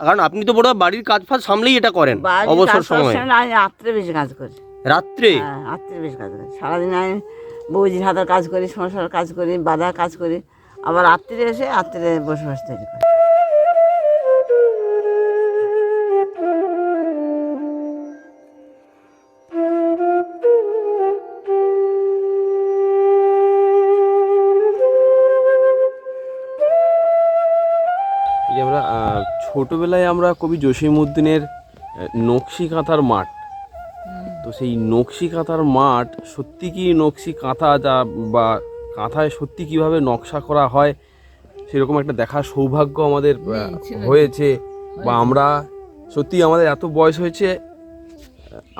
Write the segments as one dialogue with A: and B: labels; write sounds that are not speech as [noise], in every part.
A: কারণ আপনি তো বড় বাড়ির কাজ ফাজ সামলেই এটা করেন
B: বাড়ির
A: অবসর
B: কাজ
A: সময়।
B: আমি রাত্রে বেশি কাজ করি।
A: রাত্রে?
B: হ্যাঁ রাত্রে বেশি কাজ করি। সারাদিন আমি বৌজির হাতের কাজ করি সংসার কাজ করি বাধা কাজ করি। আবার রাত্রে এসে রাত্রে বসে বসে তৈরি করি।
C: ছোটবেলায় আমরা কবি জসিমউদ্দিনের নকশি কাঁথার মাঠ। তো সেই নকশি কাঁথার মাঠ সত্যি কি নকশি কাঁথা যা বা কাঁথায় সত্যি কীভাবে নকশা করা হয় সেরকম একটা দেখার সৌভাগ্য আমাদের। হয়েছে বা আমরা সত্যি আমাদের এত বয়স হয়েছে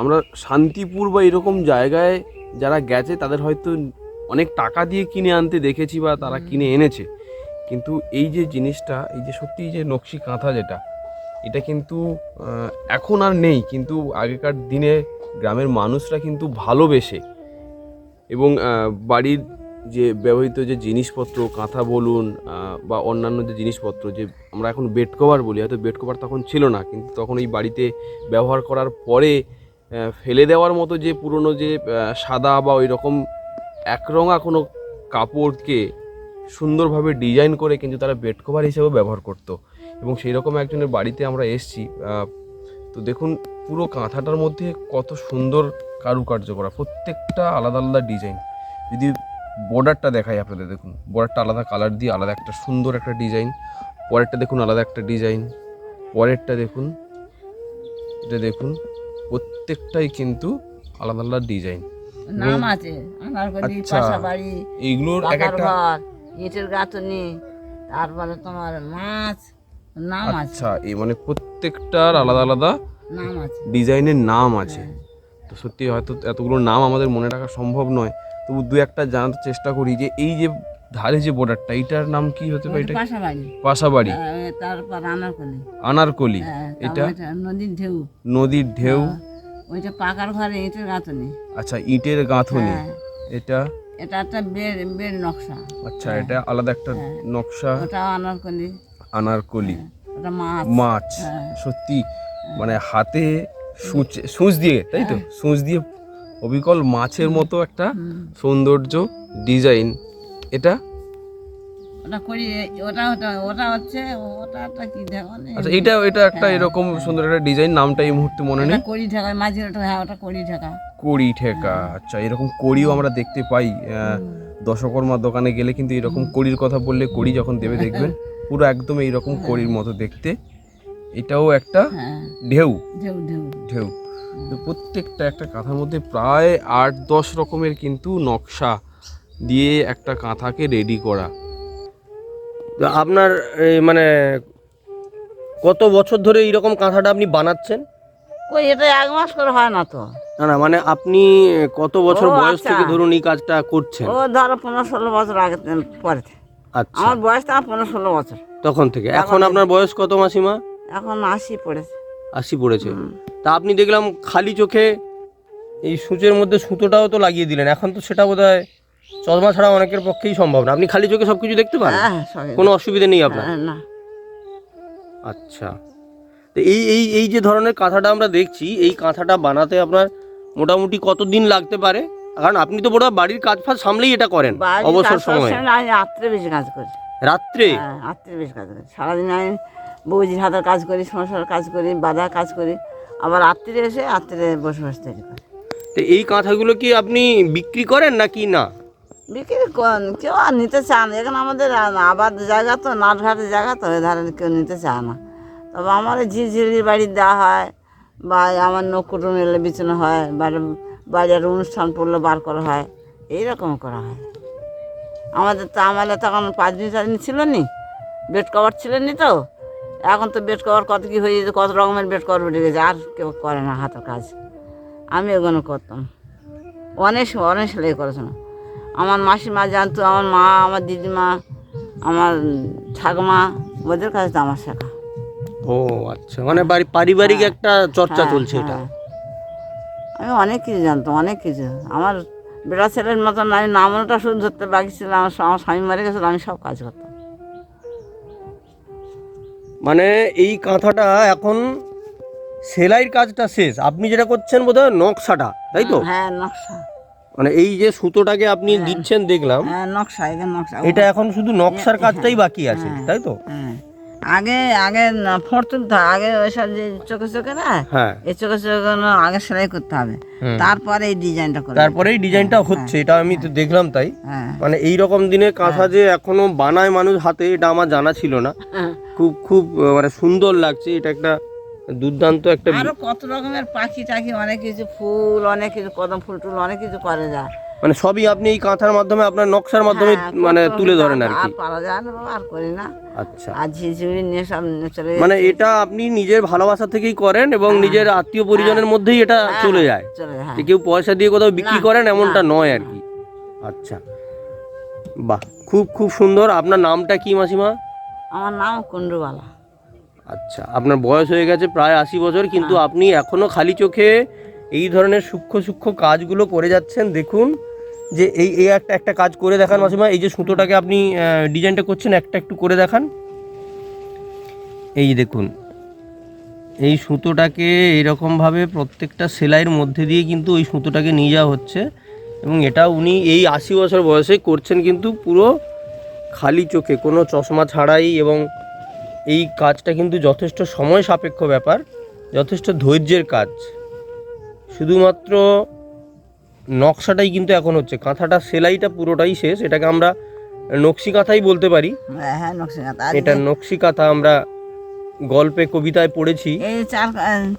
C: আমরা শান্তিপুর বা এরকম জায়গায় যারা গেছে তাদের হয়তো অনেক টাকা দিয়ে কিনে আনতে দেখেছি বা তারা কিনে এনেছে। কিন্তু এই যে জিনিসটা, এই যে সত্যি যে নকশি কাঁথা যেটা, এটা কিন্তু এখন আর নেই, কিন্তু আগেকার দিনে গ্রামের মানুষরা কিন্তু ভালোবেসে এবং বাড়ির যে ব্যবহৃত যে জিনিসপত্র, কাঁথা বলুন বা অন্যান্য যে জিনিসপত্র, যে আমরা এখন বেড কভার বলি, হয়তো বেড কভার তখন ছিল না, কিন্তু তখন এই বাড়িতে ব্যবহার করার পরে ফেলে দেওয়ার মতো যে পুরনো যে সাদা বা ওই রকম একরঙা কোনো কাপড়কে সুন্দরভাবে ডিজাইন করে কিন্তু তারা বেড কভার হিসেবেও ব্যবহার করতো। এবং সেই রকম একজনের বাড়িতে আমরা এসেছি তো দেখুন পুরো কাঁথাটার মধ্যে কত সুন্দর কারুকার্য করা প্রত্যেকটা আলাদা আলাদা ডিজাইন যদি বর্ডারটা দেখাই আপনাদের দেখুন বর্ডারটা আলাদা কালার দিয়ে আলাদা একটা সুন্দর একটা ডিজাইন পরেরটা দেখুন আলাদা একটা ডিজাইন পরেরটা দেখুন এটা দেখুন প্রত্যেকটাই কিন্তু আলাদা আলাদা ডিজাইন
B: নাম আছে
C: আচ্ছা। এইগুলোর এক একটা
B: ইটের গাঁথনি তারপরে তোমার মাছ নাম আছে।
C: আচ্ছা এই মানে প্রত্যেকটার আলাদা আলাদা
B: নাম আছে।
C: ডিজাইনের নাম আছে। তো সত্যি হয়তো এতগুলো নাম আমাদের মনে রাখা সম্ভব নয়। তবু দু একটা জানার চেষ্টা করি যে এই যে ধারে যে বর্ডারটা এইটার নাম কি হতে পারে? এটা
B: পাশাবাড়ি তারপর আনারকলি।
C: আনারকলি।
B: হ্যাঁ,
C: এটা
B: নদীর ঢেউ।
C: নদীর ঢেউ।
B: ওইটা পাকার ঘরে ইটের গাঁথনি।
C: আচ্ছা ইটের গাঁথনি।
B: হ্যাঁ।
C: এটা
B: এটা একটা বেড বেড নকশা।
C: আচ্ছা এটা আলাদা একটা নকশা?
B: ওটা আনারকলি।
C: আনারকলি।
B: ওটা মাছ।
C: মাছ
B: হ্যাঁ।
C: সত্যি। মানে হাতে সূচ সূচ দিয়ে তাই তো? সূচ দিয়ে অবিকল মাছের মতো একটা সৌন্দর্য ডিজাইন। এটা?
B: ওটা করি ওটা ওটা ওটা হচ্ছে ওটা একটা কি দেখো
C: আচ্ছা এটা এটা একটা এরকম সুন্দর একটা ডিজাইন নামটা এই মুহূর্তে মনে নেই?
B: কড়ি ঢাকা মাঝে ওটা হ্যাঁ ওটা কড়ি ঢাকা
C: কড়ি ঠেকা। আচ্ছা এরকম কড়িও আমরা দেখতে পাই দশকর্মার দোকানে গেলে কিন্তু এরকম কড়ির কথা বললে কড়ি যখন দেবে [laughs] দেখবেন পুরো একদম এইরকম কড়ির মতো দেখতে। এটাও একটা
B: হ্যাঁ।
C: ঢেউ।
B: ঢেউ ঢেউ।
C: ঢেউ। তো প্রত্যেকটা একটা কাঁথার মধ্যে প্রায় আট দশ রকমের কিন্তু নকশা দিয়ে একটা কাঁথাকে রেডি করা।
A: আপনার মানে কত বছর ধরে এইরকম কাঁথাটা আপনি বানাচ্ছেন?
B: ওই এটা এক মাস করে হয় না তো।
A: না না মানে আপনি কত বছর
B: ও,
A: বয়স
B: আচ্ছা।
A: থেকে ধরুন এই কাজটা করছেন?
B: ও ধরো পনেরো ষোলো বছর আগে থেকে- পরে থেকে।
A: আচ্ছা।
B: আমার বয়স তো পনেরো ষোলো বছর।
A: তখন থেকে। এখন আপনার বয়স কত মাসিমা?
B: এখন আশি পড়েছে।
A: আশি পড়েছে। তা আপনি দেখলাম খালি চোখে এই সূচের মধ্যে সুতোটাও তো লাগিয়ে দিলেন। এখন তো সেটা বোধ হয় চশমা ছাড়া অনেকের পক্ষেই সম্ভব না। আপনি খালি চোখে সব কিছু দেখতে পান?
B: হ্যাঁ সবই
A: কোনো অসুবিধা নেই আপনার?
B: হ্যাঁ, না।
A: আচ্ছা। তো এই এই এই যে ধরনের কাঁথাটা আমরা দেখছি এই কাঁথাটা বানাতে আপনার মোটামুটি কতদিন লাগতে পারে? কারণ আপনি তো বড় বাড়ির কাজ ফাজ সামলেই এটা করেন অবসর সময়।
B: রাত্রে বেশি কাজ করি।
A: রাত্রে?
B: হ্যাঁ রাত্রে বেশি কাজ করি। সারাদিন আমি বৌজির হাতের কাজ করি সংসার কাজ করি বাজার কাজ করি। আবার রাত্রে এসে রাত্রে বসে বসে তৈরি করি।
A: তো এই কাঁথাগুলো কি আপনি বিক্রি করেন নাকি না?
B: বিক্রি করেন কেউ আর নিতে চান এখানে আমাদের আ- আবাদ জায়গা তো নাটঘাটের জায়গা তো এ ধারে কেউ নিতে চায় না। তবে আমার ঝিঝিরির বাড়ি দেওয়া হয় বা আমার নখ কুটুম এলে বিছানো হয়, বাড়ি বাজার অনুষ্ঠান পড়লে বার করা হয়, এইরকম করা হয়। আমাদের তো আমাদের তখন পাঁচ দিন চার দিন ছিল নি বেড কভার ছিল নি তো, এখন তো বেড কভার কত কী হয়ে গেছে, কত রকমের বেড কভার উঠে গেছে, আর কেউ করে না হাতের কাজ। আমি এগুলো করতাম। অনেক অনেক সেলাই করেছে আমার মাসিমা জানতো, আমার মা, আমার দিদিমা, আমার ঠাকুমা, ওদের কাছে তো আমার শেখা।
A: ও আচ্ছা। মানে বাড়ি পারিবারিক একটা চর্চা
B: হ্যাঁ,
A: চলছে এটা?
B: হ্যাঁ। আমি অনেক কিছু জানতাম অনেক কিছু। আমার বেটা ছেলের মতন আমি নামটা শুধু ধরতে বাকি ছিল আমার আমার স্বামী মারা গেছিল আমি সব কাজ করতাম।
A: মানে এই কাঁথাটা এখন সেলাইয়ের কাজটা শেষ। আপনি যেটা করছেন বোধহয় নকশাটা তাই তো?
B: হ্যাঁ নকশা।
A: মানে এই যে সুতোটাকে আপনি দিচ্ছেন দেখলাম
B: হ্যাঁ নকশা এটা নকশা।
A: এটা এখন শুধু নকশার কাজটাই বাকি আছে তাই তো?
B: হ্যাঁ। আগে আগে না- ফোঁড় তুলতে হয় আগে ওইসব যে চোখে চোখে না
A: হ্যাঁ।
B: এই চোখে চোখে আগে সেলাই করতে হবে। তারপরে এই ডিজাইনটা করে
A: তারপরে এই ডিজাইনটা হচ্ছে এটা আমি তো দেখলাম তাই।
B: হ্যাঁ।
A: মানে এই রকম দিনে কাঁথা যে এখনও বানায় মানুষ হাতে এটা আমার জানা ছিল না।
B: হ্যাঁ।
A: খুব খুব মানে সুন্দর লাগছে এটা একটা দুর্দান্ত একটা
B: আরও কত রকমের পাখি টাখি অনেক কিছু ফুল অনেক কিছু কদম ফুল টুল অনেক কিছু করে যায়।
A: মানে সবই আপনি এই কাঁথার মাধ্যমে আপনার নকশার মাধ্যমে
B: হ্যাঁ,
A: মানে তুলে ধরেন আর কি।
B: পারা যায় না আর করি না।
A: আচ্ছা।
B: আর ঝিঝুড়ি নিয়ে সব চলে
A: মানে এটা আপনি নিজের ভালোবাসা থেকেই করেন এবং নিজের আত্মীয় পরিজনের মধ্যেই এটা চলে যায়। কেউ পয়সা দিয়ে কোথাও বিক্রি করেন এমনটা নয় আর কি। আচ্ছা। বাহ খুব খুব সুন্দর। আপনার নামটা কি মাসিমা?
B: আমার নাম কুন্ডুবালা
A: আচ্ছা আপনার বয়স হয়ে গেছে প্রায় আশি বছর কিন্তু আপনি এখনও খালি চোখে এই ধরনের সূক্ষ্ম সূক্ষ্ম কাজগুলো করে যাচ্ছেন। দেখুন যে এই এই একটা একটা কাজ করে দেখান মাসিমা। এই যে সুতোটাকে আপনি ডিজাইনটা করছেন, একটা, একটু করে দেখান। এই দেখুন, এই সুতোটাকে এইরকমভাবে প্রত্যেকটা সেলাইয়ের মধ্যে দিয়ে কিন্তু ওই সুতোটাকে নিয়ে যাওয়া হচ্ছে। এবং এটা উনি এই আশি বছর বয়সে করছেন কিন্তু পুরো খালি চোখে, কোনো চশমা ছাড়াই এবং এই কাজটা কিন্তু যথেষ্ট সময় সাপেক্ষ ব্যাপার, যথেষ্ট ধৈর্যের কাজ। শুধুমাত্র নকশাটাই কিন্তু এখন হচ্ছে কাঁথাটা সেলাইটা পুরোটাই শেষ এটাকে আমরা নকশি কাঁথাই বলতে পারি।
B: হ্যাঁ হ্যাঁ
A: এটা নকশি কাঁথা আমরা গল্পে কবিতায় পড়েছি।
B: এই চার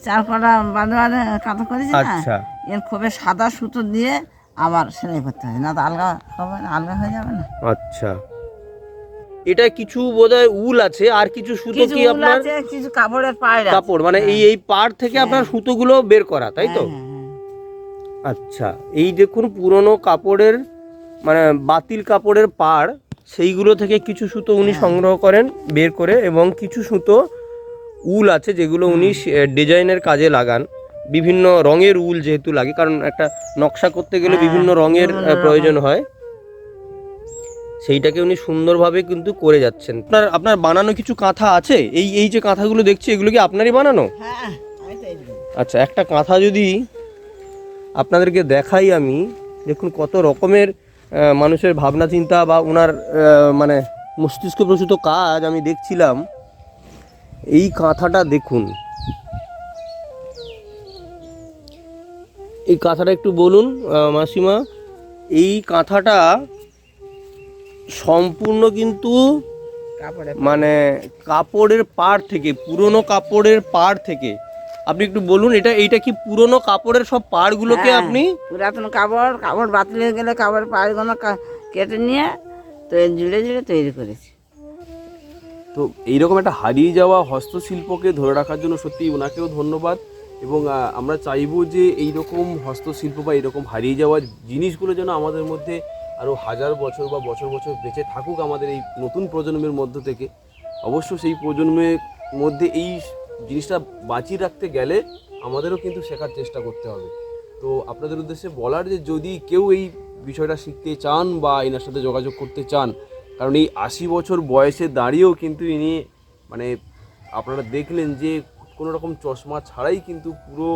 B: চার কটা বাঁধে বাঁধে কাঁথা করেছি
A: আচ্ছা।
B: এর খুবই সাদা সুতো দিয়ে আবার সেলাই করতে হবে না তো আলগা হবে আলগা হয়ে যাবে না?
A: আচ্ছা। এটা কিছু বোধহয় উল আছে আর কিছু সুতো কি আপনার?
B: কিছু কাপড়ের পাড়
A: কাপড় মানে এই এই পাড় থেকে আপনার সুতোগুলো বের করা তাই তো?
B: হ্যাঁ, হ্যাঁ,
A: আচ্ছা এই দেখুন পুরনো কাপড়ের মানে বাতিল কাপড়ের পাড় সেইগুলো থেকে কিছু সুতো উনি সংগ্রহ করেন বের করে এবং কিছু সুতো উল আছে যেগুলো উনি ডিজাইনের কাজে লাগান। বিভিন্ন রঙের উল যেহেতু লাগে কারণ একটা নকশা করতে গেলে বিভিন্ন রঙের প্রয়োজন হয়। সেইটাকে উনি সুন্দরভাবে কিন্তু করে যাচ্ছেন। আপনার আপনার বানানো কিছু কাঁথা আছে? এই এই যে কাঁথাগুলো দেখছি এগুলো কি আপনারই বানানো?
B: হ্যাঁ।
A: আচ্ছা একটা কাঁথা যদি আপনাদেরকে দেখাই আমি দেখুন কত রকমের মানুষের ভাবনা চিন্তা বা ওনার মানে মস্তিষ্ক প্রসূত কাজ আমি দেখছিলাম। এই কাঁথাটা দেখুন। এই কাঁথাটা একটু বলুন মাসিমা। এই কাঁথাটা সম্পূর্ণ কিন্তু মানে কাপড়ের পাড় থেকে পুরনো কাপড়ের পাড় থেকে। আপনি একটু বলুন এটা এইটা কি পুরনো কাপড়ের সব পাড়গুলোকে
B: হ্যাঁ,
A: আপনি
B: পুরাতন কাপড় কাপড় বাতিল হয়ে গেলে কাপড় পাড়গুলো কেটে নিয়ে তো জুড়ে জুড়ে তৈরি করেছি।
C: তো এইরকম একটা হারিয়ে যাওয়া হস্তশিল্পকে ধরে রাখার জন্য সত্যি ওনাকেও ধন্যবাদ এবং আমরা চাইব যে এই রকম হস্তশিল্প বা এরকম হারিয়ে যাওয়া জিনিসগুলো যেন আমাদের মধ্যে আরও হাজার বছর বা বছর বছর বেঁচে থাকুক আমাদের এই নতুন প্রজন্মের মধ্য থেকে, অবশ্য সেই প্রজন্মের মধ্যে এই জিনিসটা বাঁচিয়ে রাখতে গেলে আমাদেরও কিন্তু শেখার চেষ্টা করতে হবে। তো আপনাদের উদ্দেশ্যে বলার যে যদি কেউ এই বিষয়টা শিখতে চান বা এনার সাথে যোগাযোগ করতে চান, কারণ এই আশি বছর বয়সে দাঁড়িয়েও কিন্তু ইনি মানে আপনারা দেখলেন যে কোনো রকম চশমা ছাড়াই কিন্তু পুরো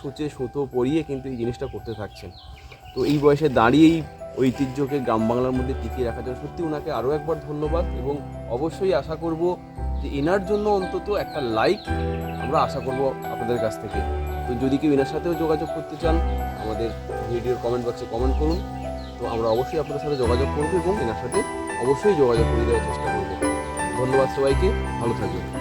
C: সুচে সুতো পরিয়ে কিন্তু এই জিনিসটা করতে থাকছেন। তো এই বয়সে দাঁড়িয়েই ঐতিহ্যকে গ্রাম বাংলার মধ্যে টিকিয়ে রাখার জন্য সত্যি ওনাকে আরও একবার ধন্যবাদ এবং অবশ্যই আশা করব যে এনার জন্য অন্তত একটা লাইক আমরা আশা করব আপনাদের কাছ থেকে। তো যদি কেউ এনার সাথেও যোগাযোগ করতে চান, আমাদের ভিডিওর কমেন্ট বক্সে কমেন্ট করুন। তো আমরা অবশ্যই আপনাদের সাথে যোগাযোগ করব এবং এনার সাথে অবশ্যই যোগাযোগ করে দেওয়ার চেষ্টা করব। ধন্যবাদ সবাইকে, ভালো থাকবেন।